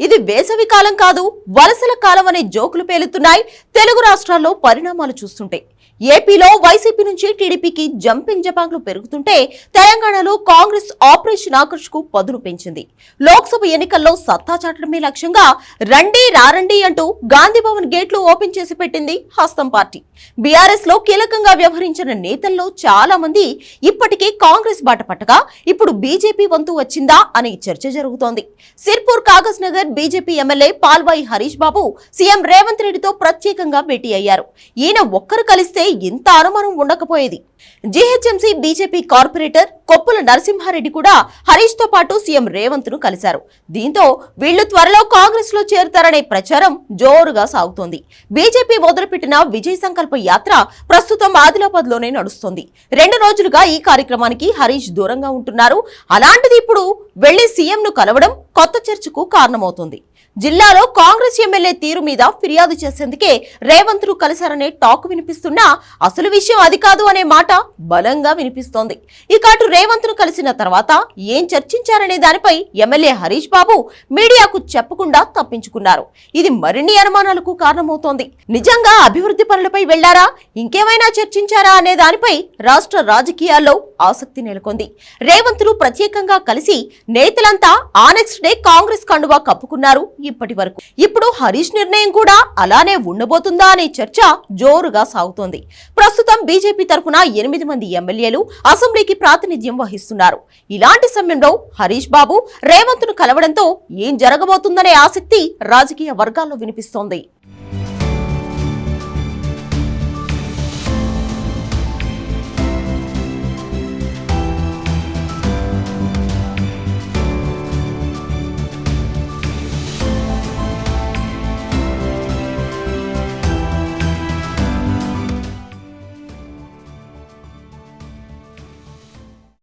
ఇది వేసవి కాలం కాదు వలసల కాలం అనే జోకులు పేలుతున్నాయి. తెలుగు రాష్ట్రాల్లో పరిణామాలు చూస్తుంటే ఏపీలో వైసీపీ నుంచి టీడీపీకి జంపింగ్ జపాంగ్లు పెరుగుతుంటే తెలంగాణలో కాంగ్రెస్ ఆపరేషన్ ఆకర్ష్కు పదును పెంచింది. లోక్సభ ఎన్నికల్లో సత్తా చాటడమే లక్ష్యంగా రండి రారండి అంటూ గాంధీభవన్ గేట్లు ఓపెన్ చేసి పెట్టింది హస్తం పార్టీ. బీఆర్ఎస్లో కీలకంగా వ్యవహరించిన నేతల్లో చాలా మంది ఇప్పటికే కాంగ్రెస్ బాట పట్టగా ఇప్పుడు బీజేపీ వంతు వచ్చిందా అనే చర్చ జరుగుతోంది. Sirpur Kagaznagar BJP MLA Palvai Harish Babu CM Revanth రెడ్డితో ప్రత్యేకంగా భేటీ అయ్యారు. ఈయన ఒక్కరు కలిస్తే ఇంత అనుమానం ఉండకపోయేది. GHMC BJP corporator Koppula Narasimhareddy కూడా హరీష్తో పాటు సీఎం రేవంత్ను కలిశారు. దీంతో వీళ్ళు త్వరలో కాంగ్రెస్లో చేరుతారనే ప్రచారం జోరుగా సాగుతోంది. బీజేపీ మొదలుపెట్టిన విజయ్ సంకల్ప యాత్ర ప్రస్తుతం ఆదిలాబాద్లోనే నడుస్తోంది. రెండు రోజులుగా ఈ కార్యక్రమానికి హరీష్ దూరంగా ఉంటున్నారు. అలాంటిది ఇప్పుడు వెళ్ళి సీఎం ను కలవడం కొత్త చర్చకు కారణమవుతుంది. జిల్లాలో కాంగ్రెస్ ఎమ్మెల్యే తీరు మీద ఫిర్యాదు చేసేందుకే రేవంత్ను కలిశారనే టాక్ వినిపిస్తున్నా అసలు విషయం అది కాదు అనే మాట బలంగా వినిపిస్తోంది. ఇక అటు రేవంత్ను కలిసిన తర్వాత ఏం చర్చించారనే దానిపై ఎమ్మెల్యే హరీష్ బాబు మీడియాకు చెప్పకుండా తప్పించుకున్నారు. ఇది మరిన్ని అనుమానాలకు కారణమవుతోంది. నిజంగా అభివృద్ధి పనులపై వెళ్ళారా? ఇంకేమైనా చర్చించారా అనే దానిపై రాష్ట్ర రాజకీయాల్లో ఆసక్తి నెలకొంది. రేవంత్లు ప్రత్యేకంగా కలిసి నేతలంతా ఆనెక్స్ట్ నెక్స్ట్ కాంగ్రెస్ కండువా కప్పుకున్నారు ఇప్పటి వరకు. ఇప్పుడు హరీష్ నిర్ణయం కూడా అలానే ఉండబోతుందా అనే చర్చ జోరుగా సాగుతోంది. ప్రస్తుతం బీజేపీ తరఫున ఎనిమిది మంది ఎమ్మెల్యేలు అసెంబ్లీకి ప్రాతినిధ్యం వహిస్తున్నారు. ఇలాంటి సమయంలో హరీష్ బాబు రేవంత్ను కలవడంతో ఏం జరగబోతుందనే ఆసక్తి రాజకీయ వర్గాల్లో వినిపిస్తోంది.